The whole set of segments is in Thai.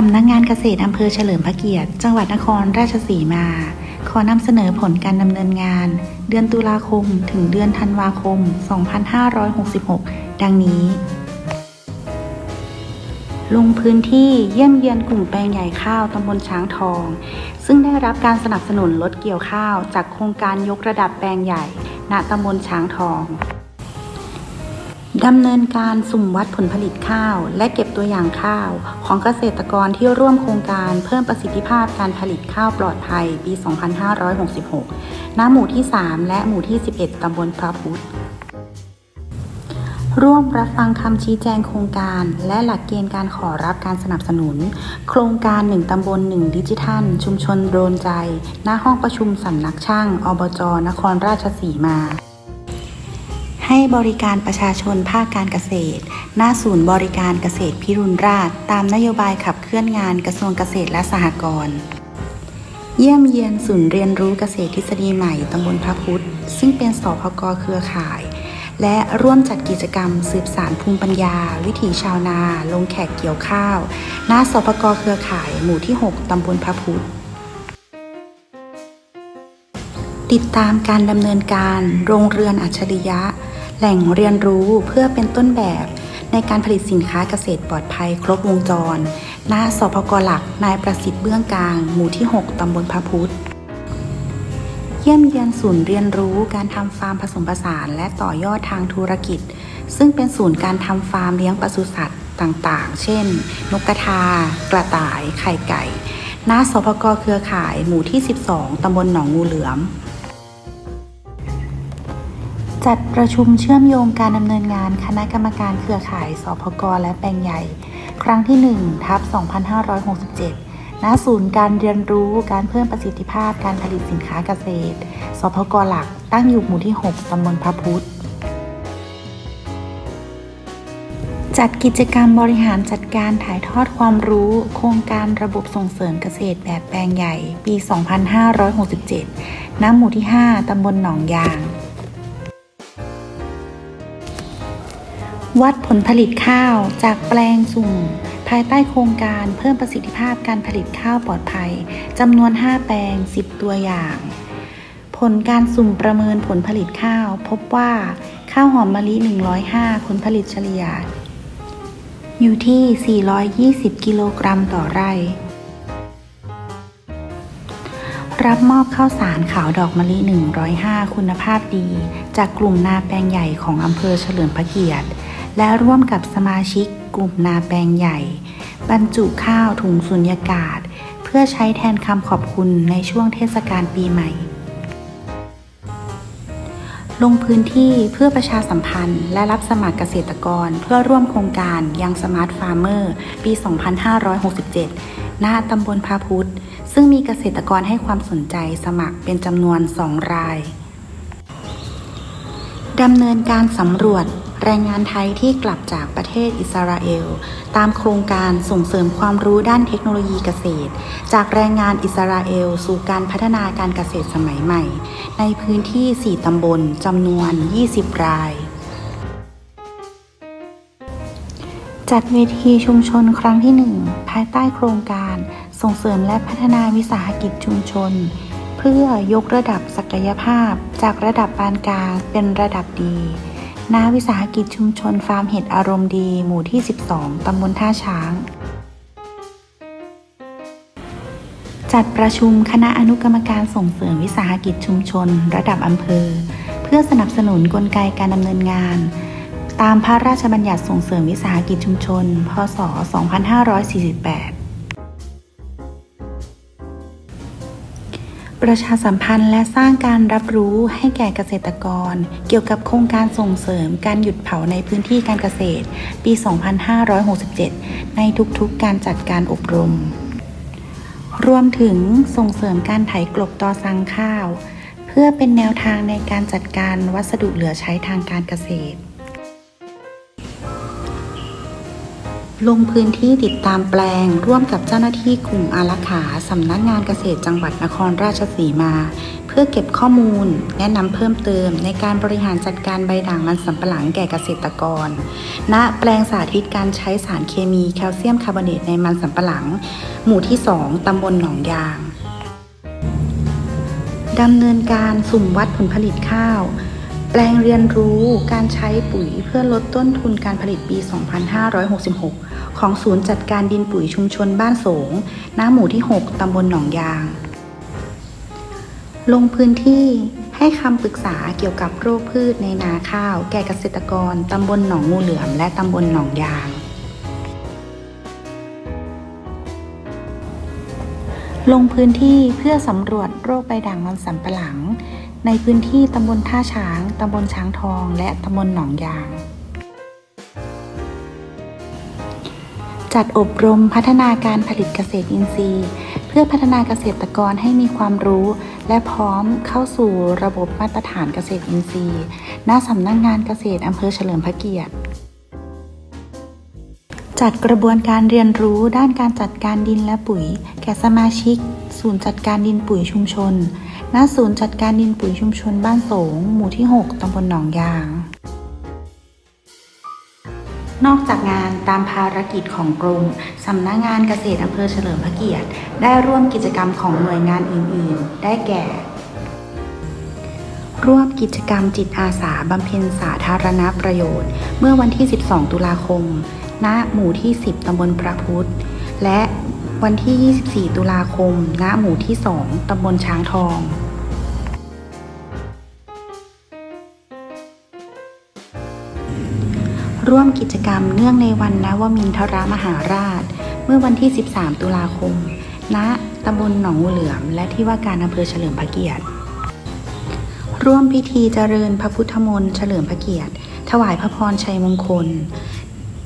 สำนักงานเกษตรอำเภอเฉลิมพระเกียรติ จังหวัดนครราชสีมา ขอนำเสนอผลการดำเนินงาน เดือนตุลาคมถึงเดือนธันวาคม 2566 ดังนี้ ลงพื้นที่เยี่ยมเยียนกลุ่มแปลงใหญ่ข้าวตำบลช้างทอง ซึ่งได้รับการสนับสนุนรถเกี่ยวข้าว จากโครงการยกระดับแปลงใหญ่ ณตำบลช้างทอง ดำเนินการสุ่มวัดผลผลิตข้าว และเก็บตัวอย่างข้าว ของเกษตรกรที่ร่วมโครงการเพิ่มประสิทธิภาพการผลิตข้าวปลอดภัยปี 2566 ณ หมู่ที่ 3 และหมู่ที่ 11 ตำบลพระพุทธร่วมรับฟังคำชี้แจงโครงการและหลักเกณฑ์การขอรับการสนับสนุน โครงการ 1 ตำบล 1 ดิจิทัล ชุมชนโดนใจณห้องประชุมสำนักช่างอบจนครราชสีมา ให้บริการประชาชนภาคการเกษตร หน้าศูนย์บริการเกษตรพิรุณราช ตามนโยบายขับเคลื่อนงานกระทรวงเกษตรและสหกรณ์ เยี่ยมเยียนศูนย์เรียนรู้เกษตรทฤษฎีใหม่ตำบลพระพุทธซึ่งเป็นสพกเครือข่าย และร่วมจัดกิจกรรมสืบสารภูมิปัญญา วิถีชาวนา ลงแขกเกี่ยวข้าว หน้าสพกเครือข่าย หมู่ที่ 6ตำบลพระพุทธติดตามการดำเนินการโรงเรือนอัจฉริยะ แหล่งเรียนรู้เพื่อเป็นต้นแบบในการผลิตสินค้าเกษตรปลอดภัยครบวงจรหน้าสพกหลัก นายประสิทธิ์เบื้องกลาง หมู่ที่ 6 ตำบลพระพุทธ เยี่ยมเยียนศูนย์เรียนรู้การทำฟาร์มผสมผสาน และต่อยอดทางธุรกิจ ซึ่งเป็นศูนย์การทำฟาร์มเลี้ยงปศุสัตว์ต่างๆ เช่น นกกระทา กระต่าย ไข่ไก่หน้าสพกเครือข่าย หมู่ที่ 12 ตำบลหนองงูเหลือม จัดประชุมเชื่อมโยงการดำเนินงานคณะกรรมการเครือข่ายสพกและแปลงใหญ่ ครั้งที่1ทับ2567 ณ ศูนย์การเรียนรู้การเพิ่มประสิทธิภาพการผลิตสินค้าเกษตร สพกหลักตั้งอยู่หมู่ที่ 6ตำบลพระพุทธจัดกิจกรรมบริหารจัดการถ่ายทอดความรู้ โครงการระบบส่งเสริมเกษตรแบบแปลงใหญ่ ปี 2567 ณ หมู่ที่ 5 ตำบลหนองยาง วัดผลผลิตข้าวจากแปลงสุ่ม ภายใต้โครงการเพิ่มประสิทธิภาพการผลิตข้าวปลอดภัยจำนวน 5 แปลง 10 ตัวอย่าง ผลการสุ่มประเมินผลผลิตข้าว พบว่าข้าวหอมมะลิ 105 ผลผลิตเฉลี่ย อยู่ที่ 420 กิโลกรัมต่อไร่ รับมอบข้าวสารขาวดอกมะลิ 105 คุณภาพดี จากกลุ่มนาแปลงใหญ่ของอำเภอเฉลิมพระเกียรติ และร่วมกับสมาชิกกลุ่มนาแปลงใหญ่ บรรจุข้าวถุงสุญญากาศ เพื่อใช้แทนคำขอบคุณในช่วงเทศกาลปีใหม่ ลงพื้นที่เพื่อประชาสัมพันธ์ และรับสมัครเกษตรกรเพื่อร่วมโครงการยังสมาร์ทฟาร์มเมอร์ปี 2567หน้าตำบลพาพุทธซึ่งมีเกษตรกรให้ความสนใจสมัครเป็นจำนวน 2 รายดำเนินการสำรวจ แรงงานไทยที่กลับจากประเทศอิสราเอล ตามโครงการส่งเสริมความรู้ด้านเทคโนโลยีเกษตร จากแรงงานอิสราเอล สู่การพัฒนาการเกษตรสมัยใหม่ ในพื้นที่ 4 ตำบลจำนวน 20 ราย จัดเวทีชุมชนครั้งที่ 1 ภายใต้โครงการส่งเสริมและพัฒนาวิสาหกิจชุมชน เพื่อยกระดับศักยภาพจากระดับปานกลางเป็นระดับดี ณวิสาหกิจชุมชนฟาร์มเห็ดอารมณ์ดี หมู่ที่ 12 ตำบลท่าช้าง จัดประชุมคณะอนุกรรมการส่งเสริมวิสาหกิจชุมชน ระดับอำเภอ เพื่อสนับสนุนกลไกการดำเนินงาน ตามพระราชบัญญัติส่งเสริมวิสาหกิจชุมชน พศ 2548 ประชาสัมพันธ์และสร้างการรับรู้ให้แก่เกษตรกร เกี่ยวกับโครงการส่งเสริมการหยุดเผาในพื้นที่การเกษตร ปี 2567 ในทุกๆการจัดการอบรม รวมถึงส่งเสริมการไถกลบตอสังข้าว เพื่อเป็นแนวทางในการจัดการวัสดุเหลือใช้ทางการเกษตร ลงพื้นที่ติดตามแปลง ร่วมกับเจ้าหน้าที่กลุ่มอารักขาสำนักงานเกษตรจังหวัดนครราชสีมา เพื่อเก็บข้อมูล แนะนำเพิ่มเติม ในการบริหารจัดการใบด่างมันสำปะหลังแก่เกษตรกร ณแปลงสาธิตการใช้สารเคมีแคลเซียมคาร์บอเนตในมันสำปะหลัง หมู่ที่ 2 ตำบลหนองยางดำเนินการสุ่มวัดผลผลิตข้าว แปลงเรียนรู้การใช้ปุ๋ยเพื่อลดต้นทุนการผลิตปี 2566 ของศูนย์จัดการดินปุ๋ยชุมชนบ้านสงหน้าหมู่ที่ 6 ตำบลหนองยาง ลงพื้นที่ให้คำปรึกษาเกี่ยวกับโรคพืชในนาข้าว แก่เกษตรกร ตำบลหนองงูเหลือม และตำบลหนองยาง ลงพื้นที่เพื่อสำรวจโรคใบด่างมันสำปะหลัง ในพื้นที่ตำบลท่าช้าง ตำบลช้างทอง และตำบลหนองยาง จัดอบรมพัฒนาการผลิตเกษตรอินทรีย์ เพื่อพัฒนาเกษตรกรให้มีความรู้ และพร้อมเข้าสู่ระบบมาตรฐานเกษตรอินทรีย์ ณสำนักงานเกษตรอำเภอเฉลิมพระเกียรติ จัดกระบวนการเรียนรู้ด้านการจัดการดินและปุ๋ย แก่สมาชิก ศูนย์จัดการดินปุ๋ยชุมชน ณ ศูนย์จัดการดินปุ๋ยชุมชนบ้านโสง หมู่ที่ 6 ตำบลหนองยาง นอกจากงานตามภารกิจของกรม สำนักงานเกษตรอำเภอเฉลิมพระเกียรติ ได้ร่วมกิจกรรมของหน่วยงานอื่น ๆ ได้แก่ ร่วมกิจกรรมจิตอาสาบำเพ็ญสาธารณประโยชน์ เมื่อวันที่ 12 ตุลาคม ณหมู่ที่ 10 ตำบลพระพุทธและวันที่ 24 ตุลาคม ณ หมู่ที่ 2 ตำบลช้างทองร่วมกิจกรรมเนื่องในวันนวมินทรมหาราช เมื่อวันที่ 13 ตุลาคม ณ ตำบลหนองงูเหลือม และที่ว่าการอำเภอเฉลิมพระเกียรติ ร่วมพิธีเจริญพระพุทธมนต์เฉลิมพระเกียรติ ถวายพระพรชัยมงคล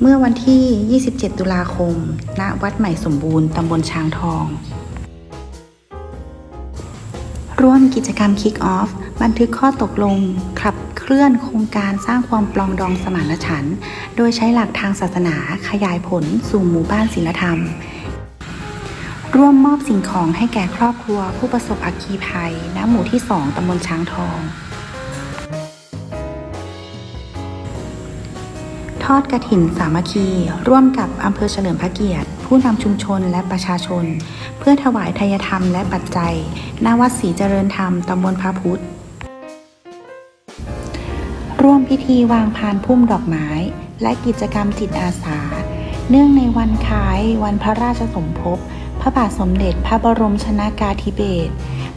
เมื่อวันที่ 27 ตุลาคม ณ วัดใหม่สมบูรณ์ ตำบลช้างทอง ร่วมกิจกรรม Kick Off บันทึกข้อตกลง ขับเคลื่อนโครงการสร้างความปลองดองสมานฉันท์โดยใช้หลักทางศาสนาขยายผลสู่หมู่บ้านศิลธรรม ร่วมมอบสิ่งของให้แก่ครอบครัวผู้ประสบอัคคีภัย ณ หมู่ที่ 2 ตำบลช้างทอง ดกระถินสามัคคี ร่วมกับอำเภอเฉลิมพระเกียรติ ผู้นำชุมชนและประชาชน เพื่อถวายทายธรรมและปัจจัยณวัดศรีเจริญธรรมตำบลพระพุทธ ร่วมพิธีวางพานพุ่มดอกไม้ และกิจกรรมจิตอาสา เนื่องในวันคล้ายวันพระราชสมภพ พระบาทสมเด็จพระบรมชนากาธิเบศร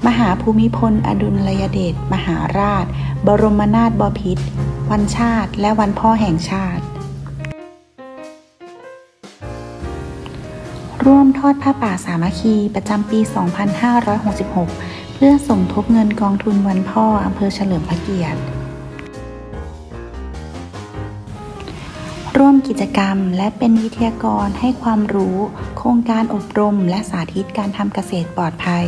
มหาภูมิพล อดุลยเดชมหาราช บรมนาถบพิตรวันชาติและวันพ่อแห่งชาติ ร่วมทอดผ้าป่าสามัคคีประจำปี 2566 เพื่อสมทบเงินกองทุนวันพ่ออำเภอเฉลิมพระเกียรติ ร่วมกิจกรรมและเป็นวิทยากรให้ความรู้ โครงการอบรมและสาธิตการทำเกษตรปลอดภัย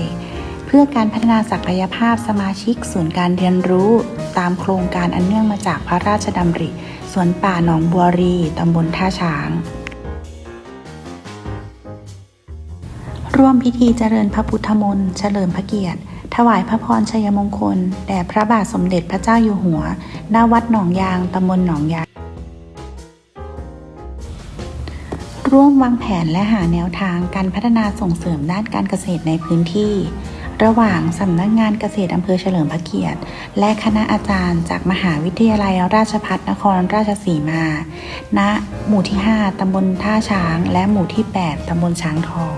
เพื่อการพัฒนาศักยภาพสมาชิกศูนย์การเรียนรู้ ตามโครงการอันเนื่องมาจากพระราชดำริ สวนป่าหนองบัวรีตำบลท่าช้าง ร่วมพิธีเจริญพระพุทธมนต์เฉลิมพระเกียรติ ถวายพระพรชัยมงคล แด่พระบาทสมเด็จพระเจ้าอยู่หัว ณ วัดหนองยาง ตำบลหนองยาง ร่วมวางแผนและหาแนวทางการพัฒนาส่งเสริมด้านการเกษตรในพื้นที่ ระหว่างสำนักงานเกษตรอำเภอเฉลิมพระเกียรติ และคณะอาจารย์จากมหาวิทยาลัยราชภัฏนครราชสีมา ณ หมู่ที่ 5 ตำบลท่าช้าง และหมู่ที่ 8 ตำบลช้างทอง